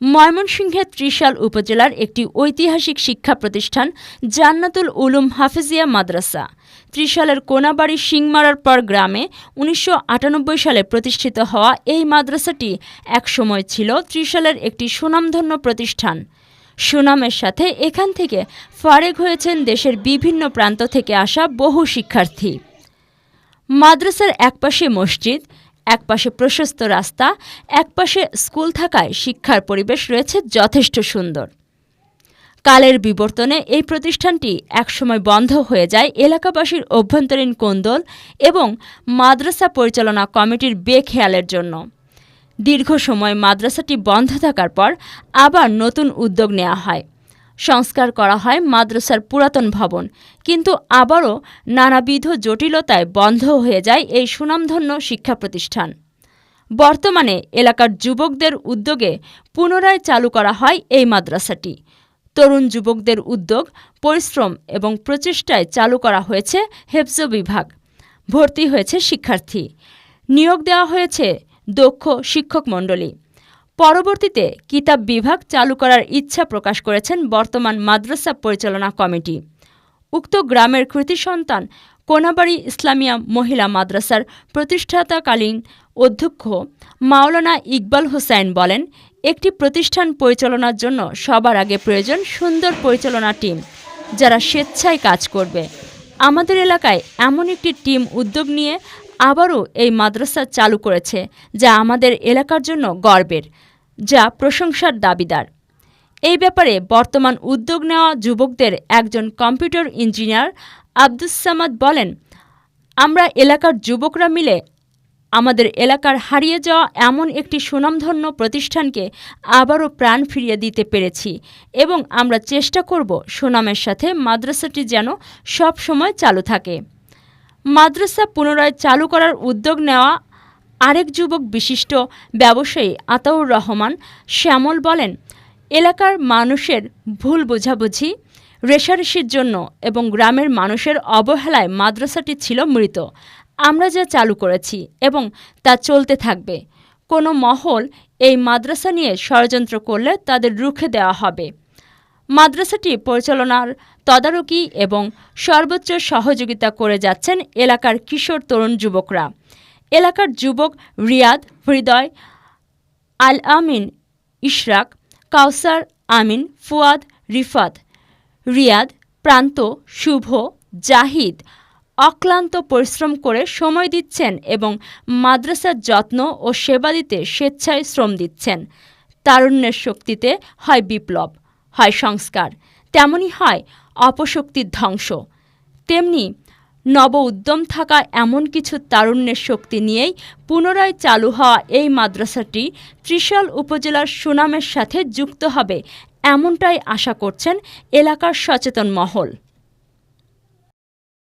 ময়মনসিংহের ত্রিশাল উপজেলার একটি ঐতিহাসিক শিক্ষা প্রতিষ্ঠান জান্নাতুল উলুম হাফিজিয়া মাদ্রাসা। ত্রিশালের কোনাবাড়ি সিংমারার পর গ্রামে উনিশশো আটানব্বই সালে প্রতিষ্ঠিত হওয়া এই মাদ্রাসাটি একসময় ছিল ত্রিশালের একটি সুনামধন্য প্রতিষ্ঠান। সুনামের সাথে এখান থেকে ফারেক হয়েছেন দেশের বিভিন্ন প্রান্ত থেকে আসা বহু শিক্ষার্থী। মাদ্রাসার একপাশে মসজিদ একপাশে প্রশস্ত রাস্তা, একপাশে স্কুল থাকায় শিক্ষার পরিবেশ রয়েছে যথেষ্ট সুন্দর। কালের বিবর্তনে এই প্রতিষ্ঠানটি একসময় বন্ধ হয়ে যায় এলাকাবাসীর অভ্যন্তরীণ কোন্দল এবং মাদ্রাসা পরিচালনা কমিটির বেখেয়ালের জন্য। দীর্ঘ সময় মাদ্রাসাটি বন্ধ থাকার পর আবার নতুন উদ্যোগ নেওয়া হয়। সংস্কার করা হয় মাদ্রাসার পুরাতন ভবন। কিন্তু আবারও নানাবিধ জটিলতায় বন্ধ হয়ে যায় এই সুনামধন্য শিক্ষা প্রতিষ্ঠান। বর্তমানে এলাকার যুবকদের উদ্যোগে পুনরায় চালু করা হয় এই মাদ্রাসাটি। তরুণ যুবকদের উদ্যোগ, পরিশ্রম এবং প্রচেষ্টায় চালু করা হয়েছে হেফজ বিভাগ। ভর্তি হয়েছে শিক্ষার্থী। নিয়োগ দেওয়া হয়েছে দক্ষ শিক্ষক মণ্ডলী। পরবর্তীতে কিতাব বিভাগ চালু করার ইচ্ছা প্রকাশ করেছেন বর্তমান মাদ্রাসা পরিচালনা কমিটি। উক্ত গ্রামের কৃতি সন্তান কোনাবাড়ি ইসলামিয়া মহিলা মাদ্রাসার প্রতিষ্ঠাতাকালীন অধ্যক্ষ মাওলানা ইকবাল হোসাইন বলেন, একটি প্রতিষ্ঠান পরিচালনার জন্য সবার আগে প্রয়োজন সুন্দর পরিচালনা টিম যারা স্বেচ্ছায় কাজ করবে। আমাদের এলাকায় এমন একটি টিম উদ্যোগ নিয়ে আবারও এই মাদ্রাসা চালু করেছে যা আমাদের এলাকার জন্য গর্বের। যা প্রশংসার দাবিদার। এই ব্যাপারে বর্তমান উদ্যোগ নেওয়া যুবকদের একজন কম্পিউটার ইঞ্জিনিয়ার আব্দুস সামাদ বলেন, আমরা এলাকার যুবকরা মিলে আমাদের এলাকার হারিয়ে যাওয়া এমন একটি সুনামধন্য প্রতিষ্ঠানকে আবারও প্রাণ ফিরিয়ে দিতে পেরেছি এবং আমরা চেষ্টা করব সুনামের সাথে মাদ্রাসাটি যেন সব সময় চালু থাকে। মাদ্রাসা পুনরায় চালু করার উদ্যোগ নেওয়া আরেক যুবক বিশিষ্ট ব্যবসায়ী আতাউর রহমান শ্যামল বলেন, এলাকার মানুষের ভুল বোঝাবুঝি, রেশারেশির জন্য এবং গ্রামের মানুষের অবহেলায় মাদ্রাসাটি ছিল মৃত। আমরা যা চালু করেছি এবং তা চলতে থাকবে। কোনো মহল এই মাদ্রাসা নিয়ে ষড়যন্ত্র করলে তাদের রুখে দেওয়া হবে। মাদ্রাসাটি পরিচালনার তদারকি এবং সর্বোচ্চ সহযোগিতা করে যাচ্ছেন এলাকার কিশোর তরুণ যুবকরা। এলাকার যুবক রিয়াদ, হৃদয় আল আমিন ইশরাক, কাউসার আমিন, ফুয়াদ, রিফাত, রিয়াদ, প্রান্ত, শুভ, জাহিদ অক্লান্ত পরিশ্রম করে সময় দিচ্ছেন এবং মাদ্রাসার যত্ন ও সেবা দিতে স্বেচ্ছায় শ্রম দিচ্ছেন। তারুণ্যের শক্তিতে হয় বিপ্লব, হয় সংস্কার, তেমনি হয় অপশক্তির ধ্বংস। তেমনি নব উদ্যম থাকা এমন কিছু তারুণ্যের শক্তি নিয়েই পুনরায় চালু হওয়া এই মাদ্রাসাটি ত্রিশাল উপজেলার সুনামের সাথে যুক্ত হবে, এমনটাই আশা করছেন এলাকার সচেতন মহল।